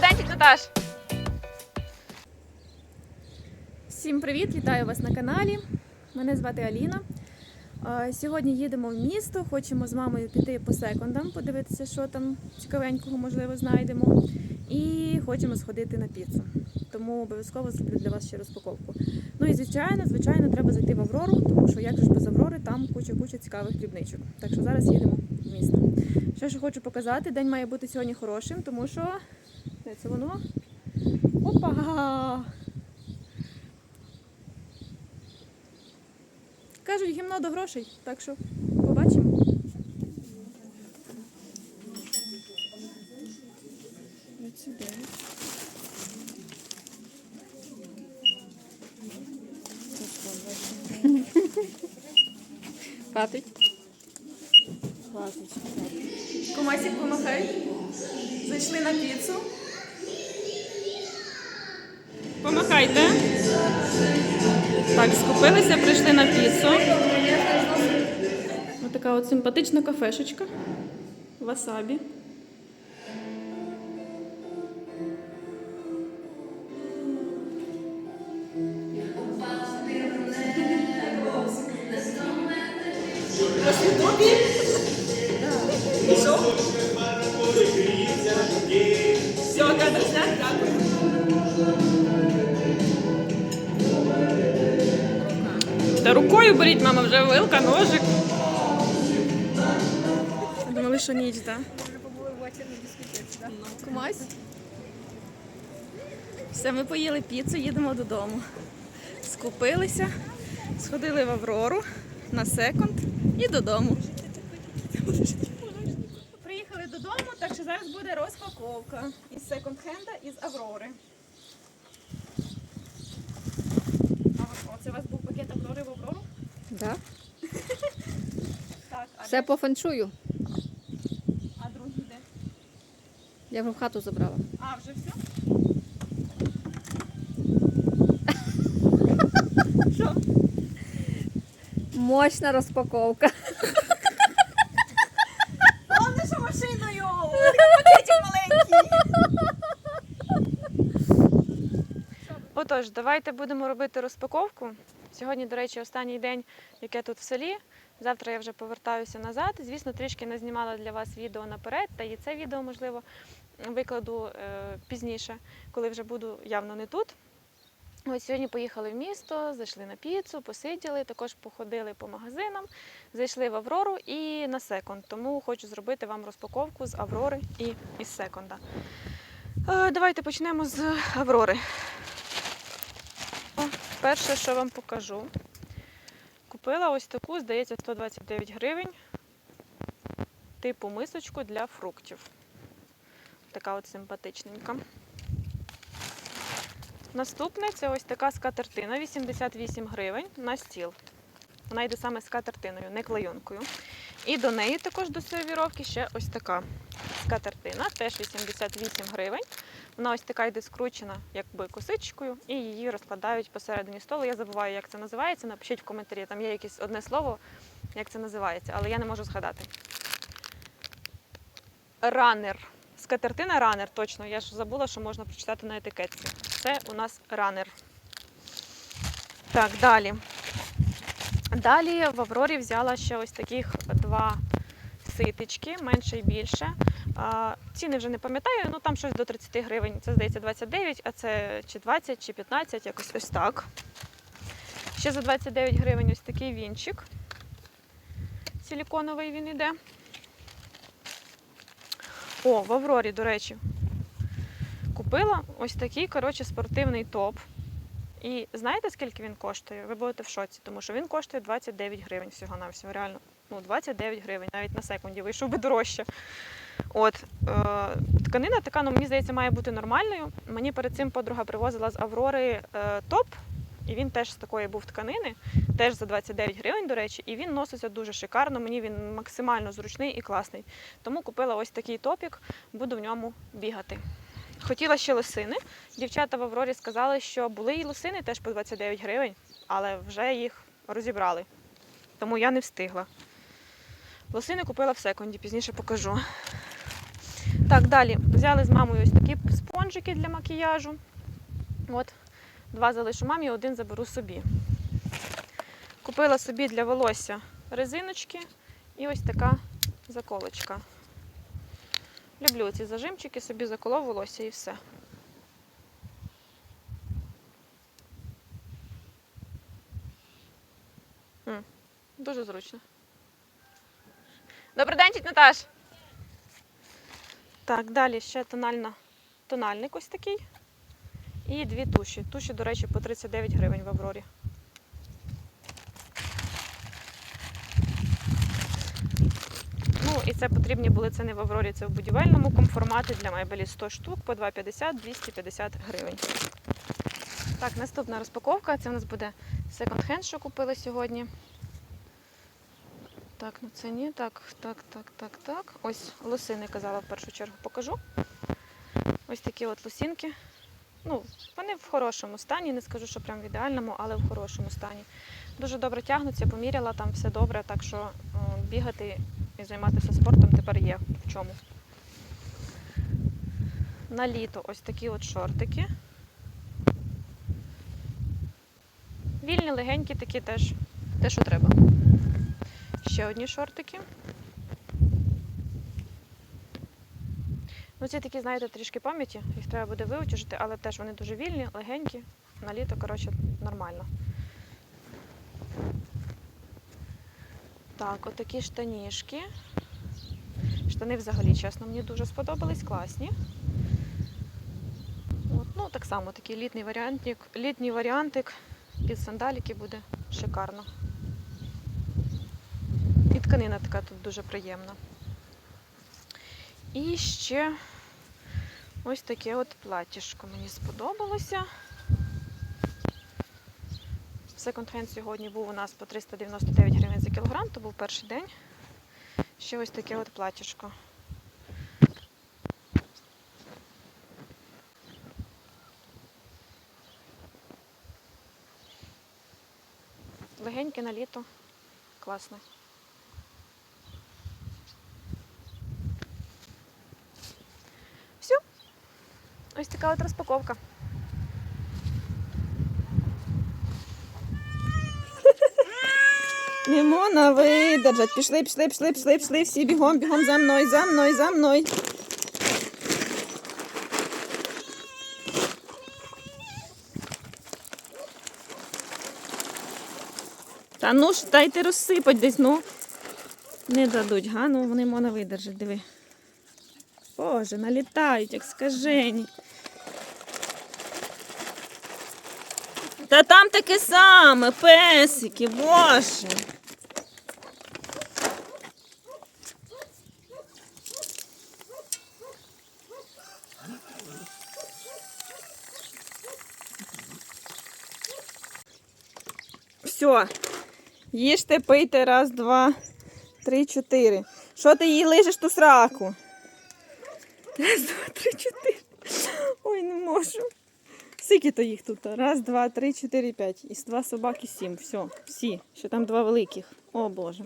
День, Наташ. Всім привіт! Вітаю вас на каналі. Мене звати Аліна. Сьогодні їдемо в місто, хочемо з мамою піти по секондам, подивитися, що там цікавенького, можливо, знайдемо. І хочемо сходити на піцу. Тому обов'язково зроблю для вас ще розпаковку. Ну і звичайно, звичайно, треба зайти в Аврору, тому що як же ж без Аврори, там куча-куча цікавих дрібничок. Так що зараз їдемо в місто. Що хочу показати, день має бути сьогодні хорошим, тому що де це воно? Опа! Кажуть, гімно до грошей, так що побачимо. Хватить? Хватить. Комасік помахай. Зайшли на піцу. Помахайте. Так, скупилися, прийшли на піцу. Ось така от симпатична кафешечка. Васабі. Все, Та рукою беріть, мама, вже вилка, ножик. Думали, що ніч, так? Кумась. Все, ми поїли піцу, їдемо додому. Скупилися, сходили в Аврору на секонд і додому. Приїхали додому, так що зараз буде розпаковка із секонд-хенда із Аврори. А от- Оце у вас був пакет в Аврору? Да? Так, а, Все по феншую. а другий де? Я вже в хату забрала. А, вже все? Що? Мощна розпаковка. Головне, що машиною! Пакетик маленький. Отож, давайте будемо робити розпаковку. Сьогодні, до речі, останній день, яке тут в селі. Завтра я вже повертаюся назад. Звісно, трішки не знімала для вас відео наперед, та і це відео, можливо, викладу е, пізніше, коли вже буду явно не тут. Ось сьогодні поїхали в місто, зайшли на піцу, посиділи, також походили по магазинам, зайшли в Аврору і на секонд. Тому хочу зробити вам розпаковку з Аврори і із секонда. Е, Давайте почнемо з Аврори. Перше, що вам покажу. Купила ось таку, здається, 129 гривень, типу мисочку для фруктів. Така от симпатичненька. Наступне це ось така скатертина 88 гривень на стіл. Вона йде саме скатертиною, не клейонкою. І до неї також до сервіровки ще ось така скатертина, теж 88 гривень. Вона ось така йде скручена, якби косичкою, і її розкладають посередині столу. Я забуваю, як це називається. Напишіть в коментарі, там є якесь одне слово, як це називається, але я не можу згадати. Ранер. Скатертина ранер, точно. Я ж забула, що можна прочитати на етикетці. Це у нас ранер. Так, далі. Далі в Аврорі взяла ще ось таких два ситечки, менше і більше. Ціни вже не пам'ятаю, ну там щось до 30 гривень. Це здається 29, а це чи 20, чи 15, якось ось так. Ще за 29 гривень ось такий вінчик. Силіконовий він іде. О, в Аврорі, до речі, купила ось такий, коротше, спортивний топ. І знаєте, скільки він коштує? Ви будете в шоці, тому що він коштує 29 гривень всього-навсього. Реально, ну 29 гривень, навіть на секунді вийшов би дорожче. От, е, тканина така, ну мені здається, має бути нормальною. Мені перед цим подруга привозила з Аврори е, топ, і він теж з такої був тканини, теж за 29 гривень, до речі, і він носиться дуже шикарно. Мені він максимально зручний і класний. Тому купила ось такий топік, буду в ньому бігати. Хотіла ще лосини. Дівчата в Аврорі сказали, що були і лосини теж по 29 гривень, але вже їх розібрали. Тому я не встигла. Лосини купила в секунді, пізніше покажу. Так, далі взяли з мамою ось такі спонжики для макіяжу. От, два залишу мамі, один заберу собі. Купила собі для волосся резиночки і ось така заколочка. Люблю ці зажимчики, собі заколов волосся і все. Дуже зручно. Добрий день, тіть Наташ! Так, далі ще тональна, тональник ось такий. І дві туші. Туші, до речі, по 39 гривень в Аврорі. Ну, і це потрібні були це не в Аврорі, це в будівельному комформаті для мебелі 100 штук по 2,50 250 гривень. Так, наступна розпаковка. Це у нас буде секонд-хенд, що купили сьогодні. Так, ну це ні. Так, так, так, так, так. Ось лосини казала в першу чергу покажу. Ось такі от лосінки. Ну, вони в хорошому стані, не скажу, що прям в ідеальному, але в хорошому стані. Дуже добре тягнуться, поміряла, там все добре, так що бігати і займатися спортом тепер є в чому. На літо ось такі от шортики. Вільні, легенькі такі теж, те, що треба. Ще одні шортики. Ну, ці такі, знаєте, трішки пам'яті, їх треба буде виутюжити, але теж вони дуже вільні, легенькі. На літо, коротше, нормально. Так, отакі штанішки. Штани взагалі, чесно, мені дуже сподобались, класні. От, ну, так само такий літній варіантик, літній варіантик під сандаліки буде шикарно. І тканина така тут дуже приємна. І ще ось таке от платтішко мені сподобалося. Секонд-хенд сьогодні був у нас по 399 гривень за кілограм, то був перший день. Ще ось таке от платтішко. Легеньке на літо. Класне. Все. Ось така от розпаковка. Не можна видержать. Пішли, пішли, пішли, пішли, пішли, всі бігом, бігом за мною, за мною, за мною. Та ну ж дайте розсипать десь, ну. Не дадуть, га? Ну вони можна видержать, диви. Боже, налітають, як скажені. Та там таке саме, песики, боже. Все. Їжте, пийте, раз, два, три, чотири. Що ти їй лижеш ту сраку? Раз, два, три, чотири. Ой, не можу. Скільки то їх тут? Раз, два, три, чотири, п'ять. І два собаки сім. Все, всі. Ще там два великих. О Боже.